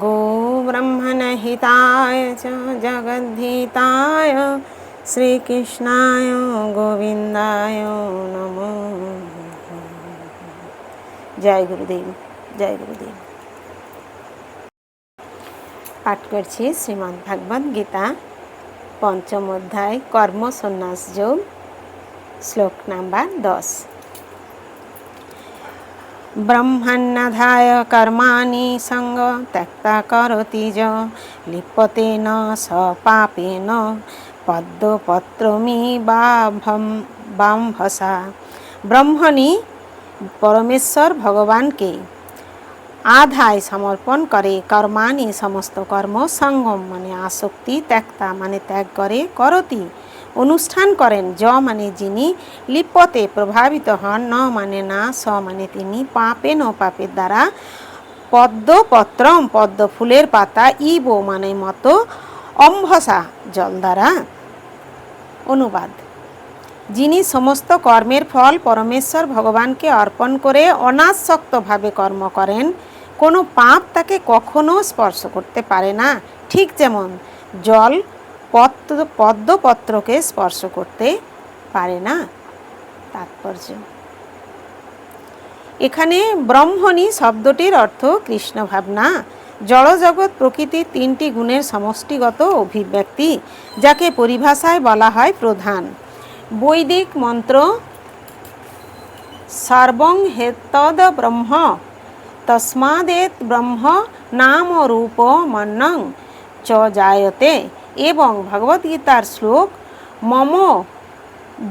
गोब्रह्मणहिताय च जगद्धिताय শ্রীকৃষ্ণায় গোবিন্দায় নমো জয় গুরুদেব জয় গুরুদেব পাঠ করছি শ্রীমদ্ ভাগবত গীতা পঞ্চম অধ্যায় কর্ম সন্ন্যাস যোগ শ্লোক নাম্বার দশ ब्रह्मन्नधाय कर्माणि सङ्ग त्यक्ता करोति ज लिप्यते न स पापेन পদ্মপত্রমি বাভম বামভসা ব্রহ্মণী পরমেশ্বর ভগবানকে আধায় সমর্পণ করে কর্মাণি সমস্ত কর্ম সঙ্গম মানে আসক্তি ত্যাগতা মানে ত্যাগ করে করতি অনুষ্ঠান করেন। য মানে যিনি লিপতে প্রভাবিত হন, ন মানে না, স মানে তিনি পাপে, ন পাপের দ্বারা পদ্মপত্রম পদ্ম ফুলের পাতা, ই ইব মানে মতো অম্ভসা জল দ্বারা অনুবাদ। যিনি সমস্ত কর্মের ফল পরমেশ্বর ভগবানকে অর্পণ করে অনাসক্তভাবে কর্ম করেন, কোনো পাপ তাকে কখনো স্পর্শ করতে পারে না। ঠিক যেমন জল পদ্ম পদ্মপত্রকে স্পর্শ করতে পারে না। তাৎপর্য। এখানে ব্রহ্মণী শব্দটির অর্থ কৃষ্ণ ভাবনা। জড়জগৎ প্রকৃতির তিনটি গুণের সমষ্টিগত অভিব্যক্তি, যাকে পরিভাষায় বলা হয় প্রধান। বৈদিক মন্ত্র, সর্বং হেতদ ব্রহ্ম, তস্মাদেত ব্রহ্ম নাম রূপ মন্নং চ জায়তে এবং ভগবদ্গীতার শ্লোক, মম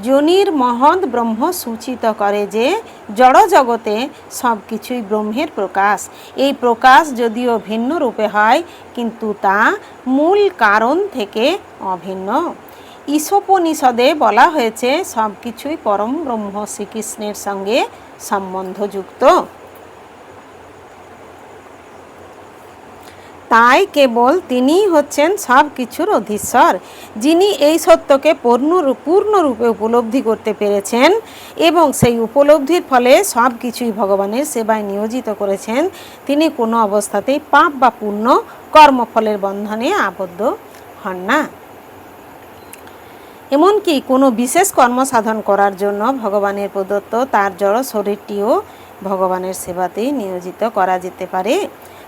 জনির মহৎ ব্রহ্ম সূচিত করে যে জড় জগতে সব কিছুই ব্রহ্মের প্রকাশ। এই প্রকাশ যদিও ভিন্ন রূপে হয়, কিন্তু তা মূল কারণ থেকে অভিন্ন। ঈশোপনিষদে বলা হয়েছে, সব কিছুই পরম ব্রহ্ম শ্রীকৃষ্ণের সঙ্গে সম্বন্ধযুক্ত। তাই কেবল তিনিই হচ্ছেন সব কিছুর অধীশ্বর, যিনি এই সত্যকে পূর্ণ পূর্ণরূপে উপলব্ধি করতে পেরেছেন এবং সেই উপলব্ধির ফলে সব কিছুই ভগবানের সেবায় নিয়োজিত করেছেন। তিনি কোনো অবস্থাতেই পাপ বা পুণ্য কর্মফলের বন্ধনে আবদ্ধ হন না। এমনকি কোনো বিশেষ কর্ম সাধন করার জন্য ভগবানের প্রদত্ত তার জড় শরীরটিও ভগবানের সেবাতেই নিয়োজিত করা যেতে পারে।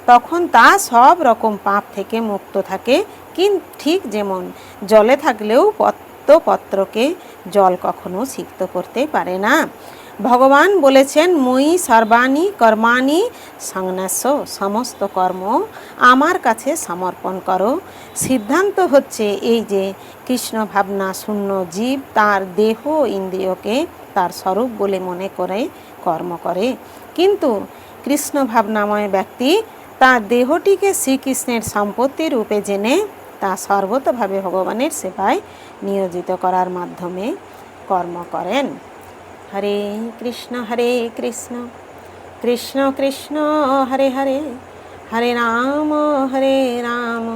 তখন তা সব রকম পাপ থেকে মুক্ত থাকে কিন্তু ঠিক যেমন জলে থাকলেও পত্রপত্রকে জল কখনো সিক্ত করতে পারে না। ভগবান বলেছেন, মই সর্বাণী কর্মাণী সংন্যাস, সমস্ত কর্ম আমার কাছে সমর্পণ করো। সিদ্ধান্ত হচ্ছে এই যে কৃষ্ণ ভাবনা শূন্য জীব তার দেহ ইন্দ্রিয়কে তার স্বরূপ বলে মনে করে, কর্ম করে। কিন্তু কৃষ্ণ ভাবনাময় ব্যক্তি তার দেহটিকে শ্রীকৃষ্ণের সম্পত্তি রূপে জেনে তা সর্বতভাবে ভগবানের সেবায় নিয়োজিত করার মাধ্যমে কর্ম করেন। হরে কৃষ্ণ হরে কৃষ্ণ কৃষ্ণ কৃষ্ণ, হরে হরে হরে রাম হরে রাম।